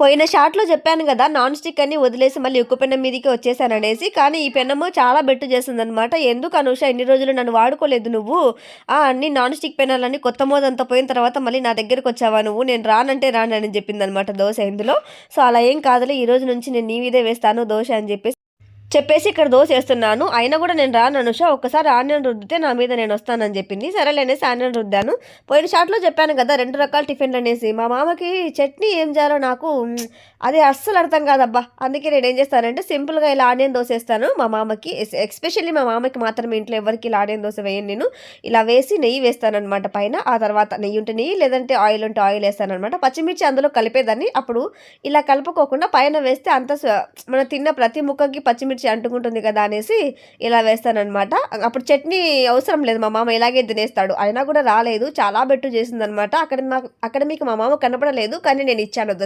పోయిన షాట్లో చెప్పాను కదా నాన్ స్టిక్ అని వదిలేసి మళ్ళీ ఉక్కు పెన్నం మీదకి వచ్చేసాను అనేసి కానీ ఈ పెన్నము చాలా బెట్టు చేస్తుంది అనమాట ఎందుకు అనుష ఇన్ని రోజులు నన్ను వాడుకోలేదు నువ్వు? ఆ అన్ని నాన్ స్టిక్ పెనాలన్నీ కొత్త మోదంతా పోయిన తర్వాత మళ్ళీ నా దగ్గరకు వచ్చావా నువ్వు? నేను రానంటే రానని చెప్పింది అనమాట దోశ ఇందులో. సో అలా ఏం కాదులే ఈ రోజు నుంచి నేను నీ మీదే వేస్తాను దోశ అని చెప్పేసి చెప్పేసి ఇక్కడ దోశ వేస్తున్నాను అయినా కూడా నేను రాను అనుష ఒక్కసారి ఆనియన్ రుద్దితే నా మీద నేను వస్తానని చెప్పింది. సరేలేనేసి ఆనియన్ రుద్దాను. పోయిన షాట్లో చెప్పాను కదా రెండు రకాల టిఫిన్లు అనేసి. మా మామకి చట్నీ ఏం చేయాలో నాకు అది అస్సలు అర్థం కాదబ్బా. అందుకే నేను ఏం చేస్తానంటే సింపుల్గా ఇలా ఆనియన్ దోశ వేస్తాను మా మామకి ఎస్పెషల్లీ మా మామకి మాత్రమే ఇంట్లో ఎవరికి ఇలా ఆనియన్ దోశ వేయను నేను. ఇలా వేసి నెయ్యి వేస్తాను అనమాట పైన. ఆ తర్వాత నెయ్యి ఉంటే నెయ్యి లేదంటే ఆయిల్ ఉంటే ఆయిల్ వేస్తాను అనమాట పచ్చిమిర్చి అందులో కలిపేదాన్ని. అప్పుడు ఇలా కలుపుకోకుండా పైన వేస్తే అంత స- మనం తిన్న ప్రతి ముక్కకి పచ్చిమిర్చి అంటుకుంటుంది కదా అనేసి ఇలా వేస్తానమాట అప్పుడు చట్నీ అవసరం లేదు మా మామ ఇలాగే తినేస్తాడు. అయినా కూడా రాలేదు చాలా బెట్టు చేసిందనమాట అక్కడ మాకు అక్కడ మీకు మా మామ కనపడలేదు కానీ నేను ఇచ్చాను.